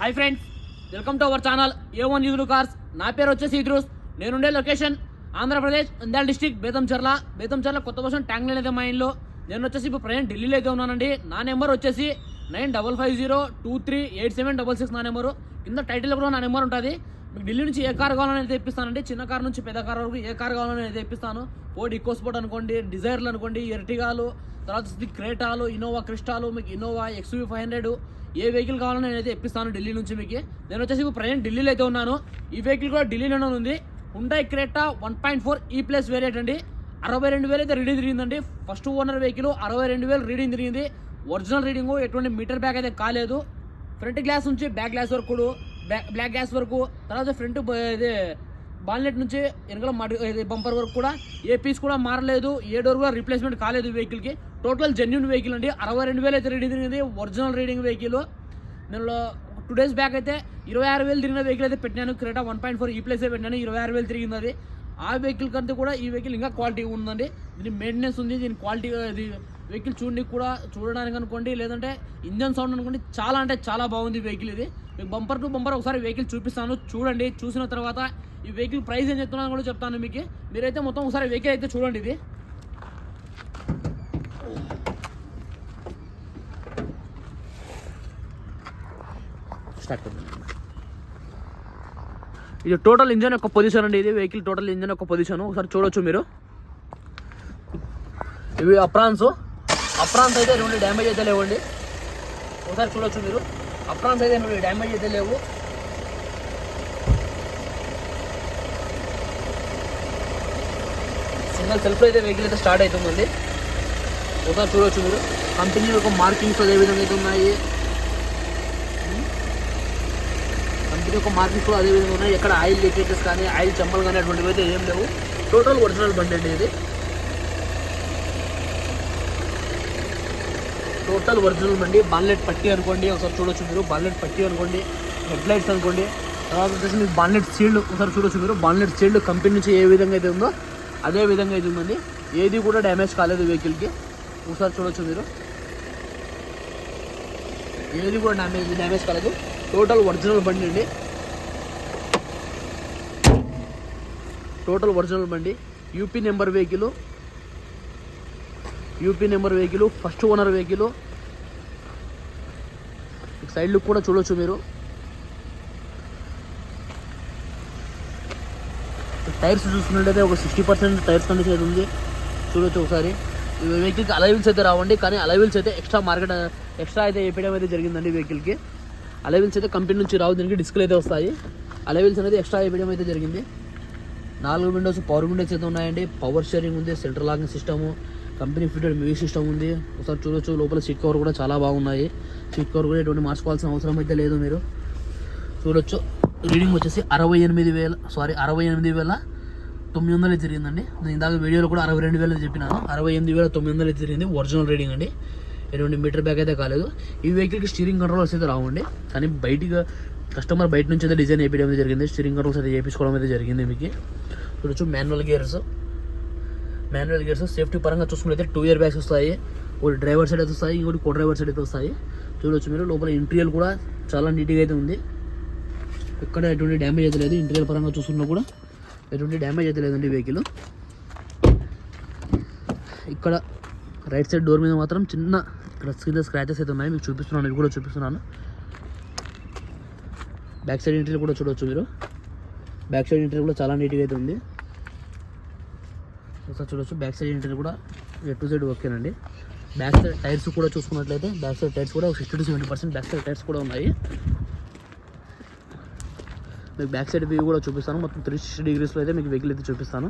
Hi friends welcome to our channel A one use cars నా పేరు వచ్చేసి ఇద్రూస్. నేనుండే లొకేషన్ ఆంధ్రప్రదేశ్ ఇందాల్ డిస్టిక్ బేతంచర్ల బేతంచర్ల కొత్త వర్షం ట్యాంక్ లైన్ అయితే మా ఇంట్లో. నేను వచ్చేసి ఇప్పుడు ప్రజెంట్ ఢిల్లీలో అయితే ఉన్నానండి. నా నెంబర్ వచ్చేసి nine double five zero two three eight seven double six నా నెంబరు. కింద టైటిల్ కూడా నా నెంబర్ ఉంటుంది. మీకు ఢిల్లీ నుంచి ఏ కార్ కావాలని అయితే తెప్పిస్తానండి. చిన్న కార్ నుంచి పెద్ద కార్ వరకు ఏ కార్ కావాలని అయితే తెప్పిస్తాను. ఫోర్డ్ ఇకోస్పోర్ట్ అనుకోండి డిజైర్లు అనుకోండి ఎర్టిగాలు తర్వాత వచ్చి క్రేటాలు ఇన్నోవా క్రిస్టాలు మీకు ఇన్నోవా ఎక్స్వీ ఫైవ్ హండ్రెడ్ ఏ వెహికల్ కావాలని నేనైతే ఇప్పిస్తాను ఢిల్లీ నుంచి మీకు. నేను వచ్చేసి ఇప్పుడు ప్రజెంట్ ఢిల్లీలో అయితే ఉన్నాను. ఈ వెహికల్ కూడా ఢిల్లీలోనే ఉంది. Hyundai Creta one point four E plus variant అండి. అరవై రెండు వేలు అయితే రీడింగ్ తిరిగిందండి. ఫస్ట్ ఓనర్ వెహికల్ అరవై రెండు వేలు రీడింగ్ తిరిగింది. ఒరిజినల్ రీడింగ్ ఎటువంటి మీటర్ బ్యాగ్ అయితే కాలేదు. ఫ్రంట్ గ్లాస్ నుంచి బ్యాక్ గ్లాస్ వరకు బ్యాక్ బ్లాక్ గ్లాస్ వరకు తర్వాత ఫ్రంట్ ఇది బాన్లెట్ నుంచి వెనకాల మడి బంపర్ వరకు కూడా ఏ పీస్ కూడా మారలేదు ఏ డోర్ కూడా రీప్లేస్మెంట్ కాలేదు వెహికల్కి టోటల్ జెన్యున్ వెహికల్ అండి. అరవై రెండు వేలు అయితే రీడింగ్ తిరిగింది ఒరిజినల్ రీడింగ్ వెహికల్ నేను టూ డేస్ బ్యాక్ అయితే ఇరవై ఆరు వేలు తిరిగిన వెహికల్ అయితే పెట్టినాను. Creta one point four E plus పెట్టినాను ఇరవై ఆరు వేలు తిరిగింది అది. ఆ వెహికల్ కంటే కూడా ఈ వెహికల్ ఇంకా క్వాలిటీ ఉందండి. దీని మెయింటెనెన్స్ ఉంది దీని క్వాలిటీ ఇది వెహికల్ చూడడానికి కూడా చూడడానికి అనుకోండి లేదంటే ఇంజన్ సౌండ్ అనుకోండి చాలా అంటే చాలా బాగుంది వెహికల్ ఇది. మీకు బంపర్ టు బంపర్ ఒకసారి వెహికల్ చూపిస్తాను. చూడండి చూసిన తర్వాత ఈ వెహికల్ ప్రైస్ ఏం చెప్తున్నాను కూడా చెప్తాను మీకు. మీరైతే మొత్తం ఒకసారి వెహికల్ అయితే చూడండి ఇది. స్టార్ట్ ఇది టోటల్ ఇంజన్ యొక్క పొజిషన్ అండి ఇది. వెహికల్ టోటల్ ఇంజన్ యొక్క పొజిషన్ ఒకసారి చూడొచ్చు మీరు. ఇవి అప్రాన్స్ అప్రాన్స్ అయితే రెండు డ్యామేజ్ అయితే లేవండి. ఒకసారి చూడొచ్చు మీరు. అప్రాన్స్ అయితే రెండు డ్యామేజ్ అయితే లేవు. సింగల్ సెల్ఫ్ అయితే వెహికల్ అయితే స్టార్ట్ అవుతుందండి ఒకసారి చూడొచ్చు మీరు. కంపెనీ యొక్క మార్కింగ్స్ అదే విధంగా అయితే ఉన్నాయి. కంపెనీ యొక్క మార్కింగ్స్ కూడా అదే విధంగా ఉన్నాయి. ఎక్కడ ఆయిల్ లీకేజెస్ కానీ ఆయిల్ చెంపలు కానీ అటువంటివి అయితే ఏం లేవు. టోటల్ ఒరిజినల్ బండి అండి ఇది. టోటల్ ఒరిజినల్ బండి బాన్లెట్ పట్టి అనుకోండి. ఒకసారి చూడొచ్చు మీరు. బాన్లెట్ పట్టి అనుకోండి. హెడ్ లైట్స్ అనుకోండి. తర్వాత వచ్చేసి మీకు బాన్లెట్ సీల్డ్ ఒకసారి చూడొచ్చు మీరు. బాన్లెట్ సీల్డ్ కంపెనీ నుంచి ఏ విధంగా అయితే ఉందో అదే విధంగా ఇది ఉందండి. ఏది కూడా డ్యామేజ్ కాలేదు వెహికల్కి. ఒకసారి చూడొచ్చు మీరు. ఏది కూడా డ్యామేజ్ డ్యామేజ్ కాలేదు. టోటల్ ఒరిజినల్ బండి అండి. టోటల్ ఒరిజినల్ బండి. UP number vehicle. UP number vehicle first owner vehicle. Side look కూడా చూడొచ్చు మీరు. టైర్స్ చూసుకున్నట్టయితే ఒక సిక్స్టీ పర్సెంట్ టైర్స్ కండిషన్ అయితే ఉంది. చూడొచ్చు ఒకసారి. వెహికల్కి అలైవిల్స్ అయితే రావండి కానీ అలైవిల్స్ అయితే ఎక్స్ట్రా మార్కెట్ ఎక్స్ట్రా అయితే వేయడం అయితే జరిగిందండి వెహికల్కి. అలైవిల్స్ అయితే కంపెనీ నుంచి రావు దీనికి డిస్క్లు అయితే వస్తాయి. అలైవిల్స్ అనేది ఎక్స్ట్రా వేయడం అయితే జరిగింది. నాలుగు విండోస్ పవర్ విండోస్ అయితే ఉన్నాయండి. పవర్ షేరింగ్ ఉంది central locking system company fitted music system ఉంది. ఒకసారి చూడొచ్చు లోపల సీట్ కవర్ కూడా చాలా బాగున్నాయి. సీట్ కవర్ కూడా ఎటువంటి మార్చుకోవాల్సిన అవసరం అయితే లేదు మీరు. చూడొచ్చు. రీడింగ్ వచ్చేసి అరవై ఎనిమిది వేల సారీ అరవై ఎనిమిది వేల తొమ్మిది వందలు జరిగిందండి. నేను ఇందాక వీడియోలో కూడా అరవై రెండు వేలు చెప్పినాను. అరవై ఎనిమిది వేల తొమ్మిది వందలు జరిగింది ఒరిజినల్ రీడింగ్ అండి. ఎటువంటి మీటర్ బ్యాగ్ అయితే కాలేదు. ఈ వెహికల్కి స్టీరింగ్ కంట్రోల్స్ అయితే రావండి. కానీ బయటిగా కస్టమర్ బయట నుంచి అయితే డిజైన్ వేయడం అయితే జరిగింది. స్టీరింగ్ కంట్రోల్స్ అయితే చేయించుకోవడం అయితే జరిగింది మీకు. చూడొచ్చు manual gears manual gears safety పరంగా చూసుకుంటే టూ ఇయర్ బ్యాగ్స్ వస్తాయి. ఒకటి డ్రైవర్ సైడ్ అయితే వస్తాయి ఇంకోటి కో డ్రైవర్ సైడ్ అయితే వస్తాయి. చూడొచ్చు మీరు లోపల ఇంటీరియర్ కూడా చాలా నీట్గా అయితే ఉంది. ఎక్కడ ఎటువంటి డ్యామేజ్ అయితే లేదు ఇంటీరియర్ పరంగా చూసుకున్నా కూడా ఎటువంటి డ్యామేజ్ అయితే లేదండి వెహికల్ ఇక్కడ రైట్ సైడ్ డోర్ మీద మాత్రం చిన్న ఇక్కడ స్క్రాచెస్ అయితే ఉన్నాయి మీకు చూపిస్తున్నాను ఇవి కూడా చూపిస్తున్నాను. బ్యాక్ సైడ్ ఇంటీరియర్ కూడా చూడవచ్చు మీరు. బ్యాక్ సైడ్ ఇంటీరియర్ కూడా చాలా నీట్గా అయితే ఉంది. ఒకసారి చూడొచ్చు బ్యాక్ సైడ్ ఇంటీరియర్ కూడా ఎటు టు సైడ్ ఓకేనండి బ్యాక్ సైడ్ టైర్స్ కూడా చూసుకున్నట్లయితే బ్యాక్ సైడ్ టైర్స్ కూడా sixty to seventy percent back side tyres కూడా ఉన్నాయి. మీకు బ్యాక్ సైడ్ వ్యూ కూడా చూపిస్తాను. మొత్తం త్రీ సిక్స్టీ డిగ్రీస్లో అయితే మీకు వెహికల్ అయితే చూపిస్తాను.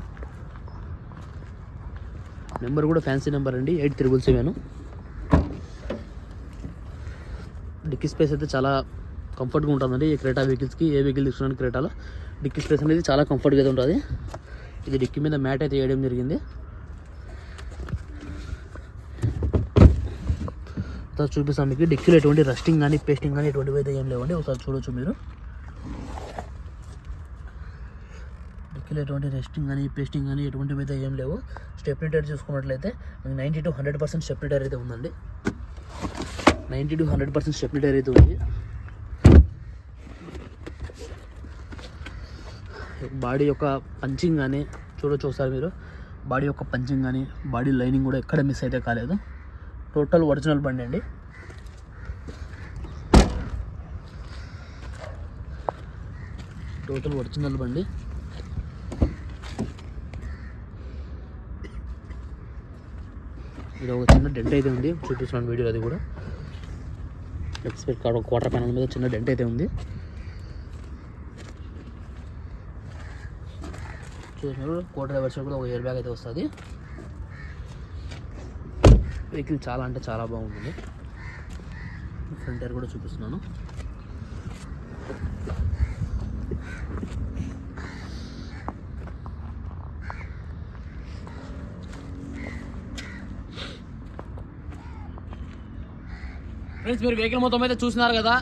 నెంబర్ కూడా ఫ్యాన్సీ నెంబర్ అండి. Eight triple seven dicky space అయితే చాలా కంఫర్ట్గా ఉంటుందండి. ఈ క్రేటా వెహికల్స్కి ఏ వెహికల్ తీసుకున్నాను క్రేటాలో డిక్కీ స్పేస్ అనేది చాలా కంఫర్ట్గా అయితే ఉంటుంది. ఇది డిక్కీ మీద మ్యాట్ అయితే వేయడం జరిగింది. చూపిస్తాం చూపిస్తాను మీకు. డిక్కీలో ఎటువంటి రస్టింగ్ కానీ పేస్టింగ్ కానీ ఎటువంటివి అయితే ఏం లేవండి. ఒకసారి చూడొచ్చు మీరు. వెహికల్ ఎటువంటి రెస్టింగ్ కానీ పేస్టింగ్ కానీ ఎటువంటివి అయితే ఏం లేవు. స్టెప్నీ చూసుకున్నట్లయితే ninety to hundred percent stepney అయితే ఉందండి. Ninety to hundred percent stepney అయితే ఉంది. బాడీ యొక్క పంచింగ్ కానీ చూడొచ్చు ఒకసారి మీరు. బాడీ యొక్క పంచింగ్ కానీ బాడీ లైనింగ్ కూడా ఎక్కడ మిస్ అయితే కాలేదు. టోటల్ ఒరిజినల్ బండి అండి. టోటల్ ఒరిజినల్ బండి. ఇది ఒక చిన్న డెంట్ అయితే ఉంది. చూపిస్తున్నాను వీడియో అది కూడా. ఎక్స్పెక్ట్ కార్ క్వార్టర్ ప్యానల్ మీద చిన్న డెంట్ అయితే ఉంది. చూసినారు కో డ్రైవర్స్ కూడా ఒక ఇయర్ బ్యాగ్ అయితే వస్తుంది. వెహికల్ చాలా అంటే చాలా బాగుంటుంది. ఫ్రంట్ ఇయర్ కూడా చూపిస్తున్నాను. ఫ్రెండ్స్ మీరు వెహికల్ మొత్తం అయితే చూసినారు కదా.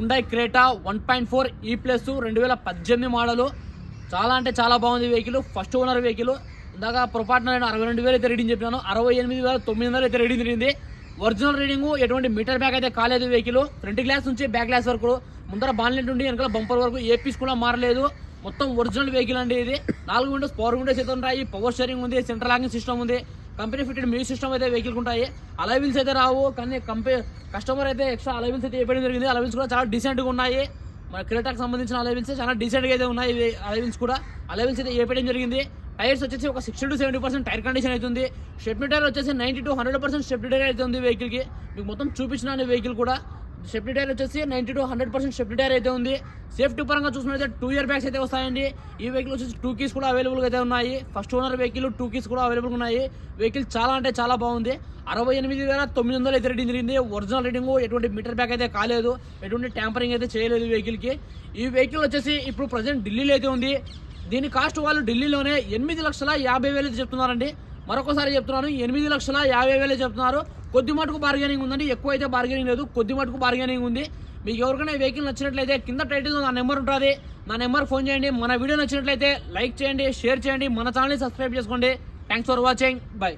ఉండాయి Creta one point four E plus రెండు వేల పద్దెనిమిది మోడలు చాలా అంటే చాలా బాగుంది వెహికల్ ఫస్ట్ ఓనర్ వెహికల్ ఇందాక పొరపాటున నేను అరవై రెండు వేలు అయితే రీడింగ్ చెప్పినాను. అరవై ఎనిమిది వేల తొమ్మిది వందలు అయితే రీడింగ్ తిరిగింది. ఒరిజినల్ రీడింగ్ ఎటువంటి మీటర్ బ్యాగ్ అయితే కాలేదు వెహికల్ ఫ్రంట్ గ్లాస్ నుంచి బ్యాక్ గ్లాస్ వరకు ముందర బాన్లెట్ ఉండి వెనకాల బంపర్ వరకు ఏ పీస్ కూడా మారలేదు. మొత్తం ఒరిజినల్ వెహికల్ అండి ఇది. నాలుగు విండోస్ పవర్ విండోస్ అయితే ఉంటాయి పవర్ స్టీరింగ్ ఉంది సెంట్రల్ లాకింగ్ సిస్టమ్ ఉంది. కంపెనీ ఫిటెడ్ మ్యూజిక్ సిస్టమ్ అయితే వెహికల్ ఉంటాయి. అలవిల్స్ అయితే రావు కానీ కంపెనీ కస్టమర్ అయితే ఎక్స్ట్రా అలవిల్స్ అయితే ఇవ్వడం జరిగింది. అలవిల్స్ కూడా చాలా డీసెంట్గా ఉన్నాయి. మన క్రెటాకి సంబంధించిన అలవిల్స్ చాలా డీసెంట్గా అయితే ఉన్నాయి. అలవిల్స్ కూడా. అలవిల్స్ అయితే ఇవ్వడం జరిగింది. టైర్స్ వచ్చేసి ఒక sixty to seventy percent tyre condition అవుతుంది. స్టెప్ మీటర్ వచ్చేసి ninety to hundred percent step meter అయితే ఉంది వెహికల్కి. మీకు మొత్తం చూపించిన వెహికల్ కూడా. స్టెప్నీ టైర్ వచ్చేసి ninety to hundred percent stepney tyre అయితే ఉంది. సేఫ్టీ పరంగా చూసినట్లయితే టూ ఇయర్ బ్యాగ్స్ అయితే వస్తాయండి. ఈ వెహికల్ వచ్చేసి టూ కీస్ కూడా అవైలబుల్గా అయితే ఉన్నాయి. First owner vehicle two keys కూడా అవైలబుల్గా ఉన్నాయి. వెహికల్ చాలా అంటే చాలా బాగుంది. అరవై ఎనిమిది వేల తొమ్మిది వందలు అయితే రేటింగ్ జరిగింది ఒరిజినల్ రీడింగ్ ఎటువంటి మీటర్ బ్యాగ్ అయితే కాలేదు. ఎటువంటి ట్యాంపరింగ్ అయితే చేయలేదు వెహికల్కి ఈ వెహికల్ వచ్చేసి ఇప్పుడు ప్రజెంట్ ఢిల్లీలో అయితే ఉంది. దీని కాస్ట్ వాళ్ళు ఢిల్లీలోనే ఎనిమిది లక్షల యాభై వేలు చెప్తున్నారండి. మరొకసారి చెప్తున్నాను ఎనిమిది లక్షల యాభై వేలే చెప్తున్నారు. కొద్ది మటుకు బార్గెనింగ్ ఉందండి. ఎక్కువ అయితే బార్గెనింగ్ లేదు. కొద్ది మటుకు బార్గెనింగ్ ఉంది. మీకు ఎవరికైనా వెహికల్ నచ్చినట్లయితే కింద టైటిల్ నా నెంబర్ ఉంటుంది. నా నెంబర్ ఫోన్ చేయండి. మన వీడియో నచ్చినట్లయితే లైక్ చేయండి షేర్ చేయండి. మన ఛానల్ని సబ్స్క్రైబ్ చేసుకోండి. Thanks for watching bye